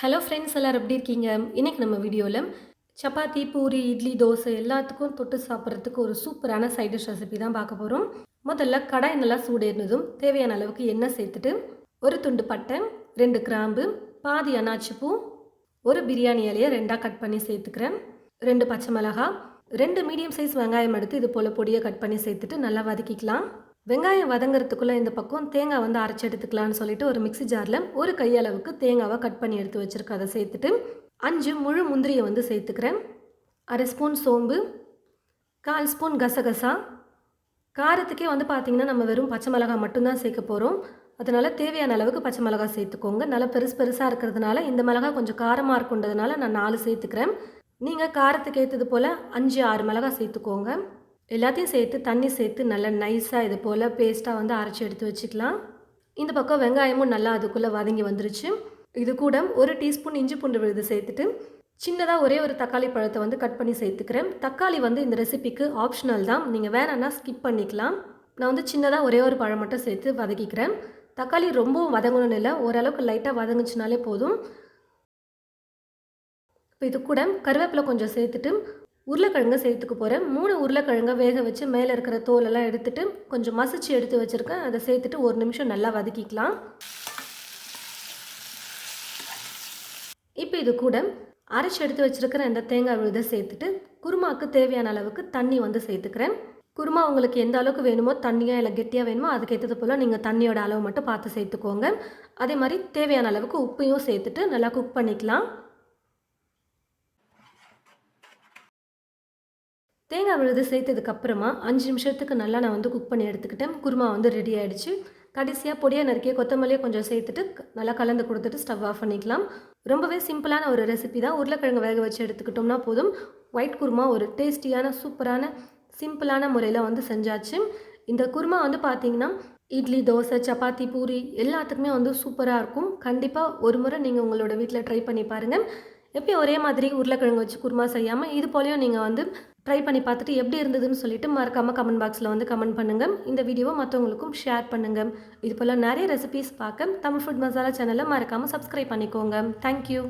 Hello friends எல்லோரும் எப்படி இருக்கீங்க? இன்றைக்கி நம்ம வீடியோவில் சப்பாத்தி பூரி இட்லி தோசை எல்லாத்துக்கும் தொட்டு சாப்பிட்றதுக்கு ஒரு சூப்பரான சைட் டிஷ் ரெசிபி தான் பார்க்க போகிறோம் முதல்ல கடாய் நல்லா சூடேறினதும் தேவையான அளவுக்கு எண்ணெய் சேர்த்துட்டு ஒரு துண்டு பட்டை ரெண்டு கிராம்பு பாதி அனாச்சி பூ ஒரு பிரியாணி இலையை ரெண்டாக கட் பண்ணி சேர்த்துக்கிறேன். ரெண்டு பச்சை மிளகா ரெண்டு மீடியம் சைஸ் வெங்காயம் எடுத்து இது போல் பொடியை கட் பண்ணி சேர்த்துட்டு நல்லா வதக்கிக்கலாம். வெங்காயம் வதங்குறதுக்குள்ளே இந்த பக்கம் தேங்காய் வந்து அரைச்சி எடுத்துக்கலான்னு சொல்லிட்டு ஒரு மிக்சி ஜாரில் ஒரு கையளவுக்கு தேங்காவை கட் பண்ணி எடுத்து வச்சுருக்க அதை சேர்த்துட்டு அஞ்சு முழு முந்திரியை வந்து சேர்த்துக்கிறேன். அரை ஸ்பூன் சோம்பு கால் ஸ்பூன் கசகசா. காரத்துக்கே வந்து பார்த்திங்கன்னா நம்ம வெறும் பச்சை மிளகாய் மட்டும்தான் சேர்க்க போகிறோம் அதனால் தேவையான அளவுக்கு பச்சை மிளகாய் சேர்த்துக்கோங்க. நல்லா பெருசு பெருசாக இருக்கிறதுனால இந்த மிளகாய் கொஞ்சம் காரமாக இருக்குன்றதுனால நான் நாலு சேர்த்துக்கிறேன். நீங்கள் காரத்துக்கு ஏற்றது போல் அஞ்சு ஆறு மிளகாய் சேர்த்துக்கோங்க. எல்லாத்தையும் சேர்த்து தண்ணி சேர்த்து நல்லா நைஸாக இது போல் பேஸ்ட்டாக வந்து அரைச்சி எடுத்து வச்சுக்கலாம். இந்த பக்கம் வெங்காயமும் நல்லா அதுக்குள்ளே வதங்கி வந்துருச்சு. இது கூட ஒரு டீஸ்பூன் இஞ்சி பூண்டு விழுது சேர்த்துட்டு சின்னதாக ஒரே ஒரு தக்காளி பழத்தை வந்து கட் பண்ணி சேர்த்துக்கிறேன். தக்காளி வந்து இந்த ரெசிபிக்கு ஆப்ஷனல் தான். நீங்கள் வேணான்னா ஸ்கிப் பண்ணிக்கலாம். நான் வந்து சின்னதாக ஒரே ஒரு பழம் மட்டும் சேர்த்து வதக்கிக்கிறேன். தக்காளி ரொம்பவும் வதங்கணும்னு இல்லை ஓரளவுக்கு லைட்டாக வதங்குச்சுனாலே போதும். இப்போ இது கூட கருவேப்பிலை கொஞ்சம் சேர்த்துட்டு உருளைக்கிழங்கு சேர்த்துக்க போகிறேன் மூணு உருளைக்கிழங்கை வேக வச்சு மேலே இருக்கிற தோலெல்லாம் எடுத்துகிட்டு கொஞ்சம் மசிச்சு எடுத்து வச்சுருக்கேன். அதை சேர்த்துட்டு ஒரு நிமிஷம் நல்லா வதக்கிக்கலாம். இப்போ இது கூட அரைச்சி எடுத்து வச்சுருக்கிற இந்த தேங்காய் விழுதை சேர்த்துட்டு குருமாவுக்கு தேவையான அளவுக்கு தண்ணி வந்து சேர்த்துக்கிறேன். குருமா உங்களுக்கு எந்த அளவுக்கு வேணுமோ தண்ணியாக இல்லை கெட்டியாக வேணுமோ அதுக்கேற்றது போல் நீங்கள் தண்ணியோட அளவு மட்டும் பார்த்து சேர்த்துக்கோங்க. அதே மாதிரி தேவையான அளவுக்கு உப்பையும் சேர்த்துட்டு நல்லா குக் பண்ணிக்கலாம். தேங்காய் விழுது சேர்த்ததுக்கப்புறமா அஞ்சு நிமிஷத்துக்கு நல்லா நான் வந்து குக் பண்ணி எடுத்துக்கிட்டேன். குருமா வந்து ரெடி ஆகிடுச்சு கடைசியாக பொடியாக நறுக்கிய கொத்தமல்லியை கொஞ்சம் சேர்த்துட்டு நல்லா கலந்து கொடுத்துட்டு ஸ்டவ் ஆஃப் பண்ணிக்கலாம். ரொம்பவே சிம்பிளான ஒரு ரெசிபி தான். உருளைக்கிழங்கு வேக வச்சு எடுத்துக்கிட்டோம்னா போதும். ஒயிட் குருமா ஒரு டேஸ்டியான சூப்பரான சிம்பிளான முறையில் வந்து செஞ்சாச்சு. இந்த குருமா வந்து பார்த்திங்கன்னா இட்லி தோசை சப்பாத்தி பூரி எல்லாத்துக்குமே வந்து சூப்பராக இருக்கும். கண்டிப்பாக ஒரு முறை நீங்கள் உங்களோட வீட்டில் ட்ரை பண்ணி பாருங்கள் எப்பயும் ஒரே மாதிரி உருளைக்கிழங்கு வச்சு குருமா செய்யாமல் இது போலையும் நீங்கள் வந்து ட்ரை பண்ணி பார்த்துட்டு எப்படி இருந்ததுன்னு சொல்லிட்டு மறக்காமல் கமெண்ட் பாக்ஸில் வந்து கமெண்ட் பண்ணுங்கள் இந்த வீடியோவை மற்றவங்களுக்கும் ஷேர் பண்ணுங்கள் இது போல் நிறைய ரெசிபீஸ் பார்க்க தமிழ் ஃபுட் மசாலா சேனலை மறக்காமல் சப்ஸ்கிரைப் பண்ணிக்கோங்க. தேங்க்யூ